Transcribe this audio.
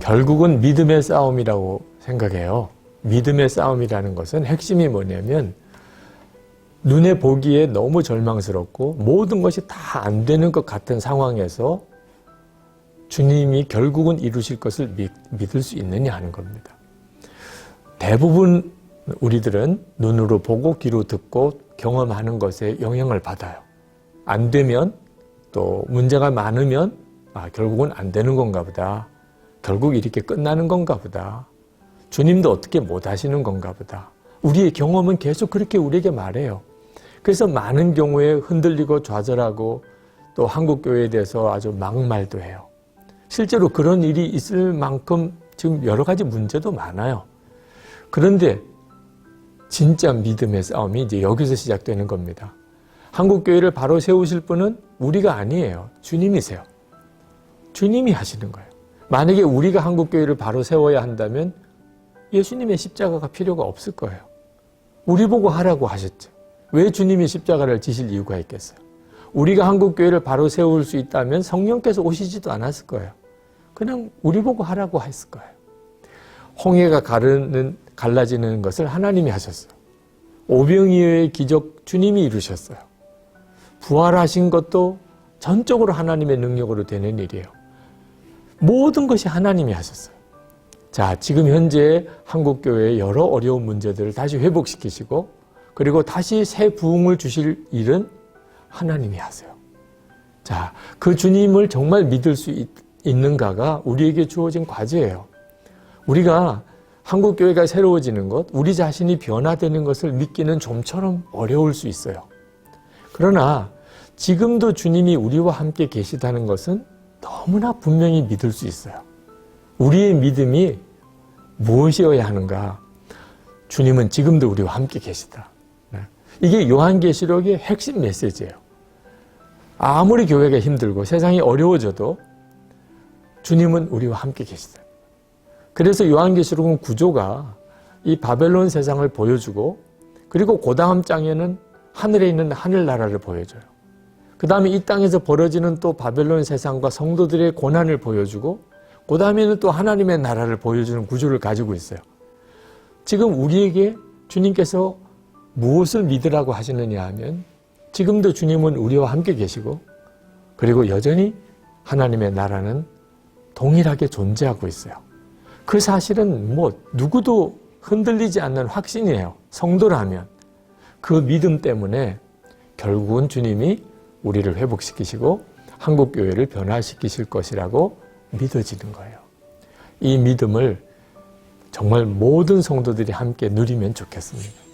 결국은 믿음의 싸움이라고 생각해요. 믿음의 싸움이라는 것은 핵심이 뭐냐면 눈에 보기에 너무 절망스럽고 모든 것이 다 안 되는 것 같은 상황에서 주님이 결국은 이루실 것을 믿, 믿을 수 있느냐 하는 겁니다. 대부분 우리들은 눈으로 보고 귀로 듣고 경험하는 것에 영향을 받아요. 안 되면 또 문제가 많으면 아, 결국은 안 되는 건가 보다. 결국 이렇게 끝나는 건가 보다. 주님도 어떻게 못 하시는 건가 보다. 우리의 경험은 계속 그렇게 우리에게 말해요. 그래서 많은 경우에 흔들리고 좌절하고 또 한국교회에 대해서 아주 막말도 해요. 실제로 그런 일이 있을 만큼 지금 여러 가지 문제도 많아요. 그런데 진짜 믿음의 싸움이 이제 여기서 시작되는 겁니다. 한국교회를 바로 세우실 분은 우리가 아니에요. 주님이세요. 주님이 하시는 거예요. 만약에 우리가 한국교회를 바로 세워야 한다면 예수님의 십자가가 필요가 없을 거예요. 우리 보고 하라고 하셨죠. 왜 주님이 십자가를 지실 이유가 있겠어요? 우리가 한국교회를 바로 세울 수 있다면 성령께서 오시지도 않았을 거예요. 그냥 우리 보고 하라고 했을 거예요. 홍해가 가르는, 갈라지는 것을 하나님이 하셨어요. 오병이어의 기적 주님이 이루셨어요. 부활하신 것도 전적으로 하나님의 능력으로 되는 일이에요. 모든 것이 하나님이 하셨어요. 자, 지금 현재 한국 교회의 여러 어려운 문제들을 다시 회복시키시고, 그리고 다시 새 부흥을 주실 일은 하나님이 하세요. 자, 그 주님을 정말 믿을 수 있, 있는가가 우리에게 주어진 과제예요. 우리가 한국 교회가 새로워지는 것, 우리 자신이 변화되는 것을 믿기는 좀처럼 어려울 수 있어요. 그러나 지금도 주님이 우리와 함께 계시다는 것은 너무나 분명히 믿을 수 있어요. 우리의 믿음이 무엇이어야 하는가? 주님은 지금도 우리와 함께 계시다. 네. 이게 요한계시록의 핵심 메시지예요. 아무리 교회가 힘들고 세상이 어려워져도 주님은 우리와 함께 계시다. 그래서 요한계시록은 구조가 이 바벨론 세상을 보여주고 그리고 그 다음 장에는 하늘에 있는 하늘나라를 보여줘요. 그 다음에 이 땅에서 벌어지는 또 바벨론 세상과 성도들의 고난을 보여주고 그 다음에는 또 하나님의 나라를 보여주는 구조를 가지고 있어요. 지금 우리에게 주님께서 무엇을 믿으라고 하시느냐 하면 지금도 주님은 우리와 함께 계시고 그리고 여전히 하나님의 나라는 동일하게 존재하고 있어요. 그 사실은 뭐 누구도 흔들리지 않는 확신이에요. 성도라면. 그 믿음 때문에 결국은 주님이 우리를 회복시키시고 한국 교회를 변화시키실 것이라고 믿어지는 거예요. 이 믿음을 정말 모든 성도들이 함께 누리면 좋겠습니다.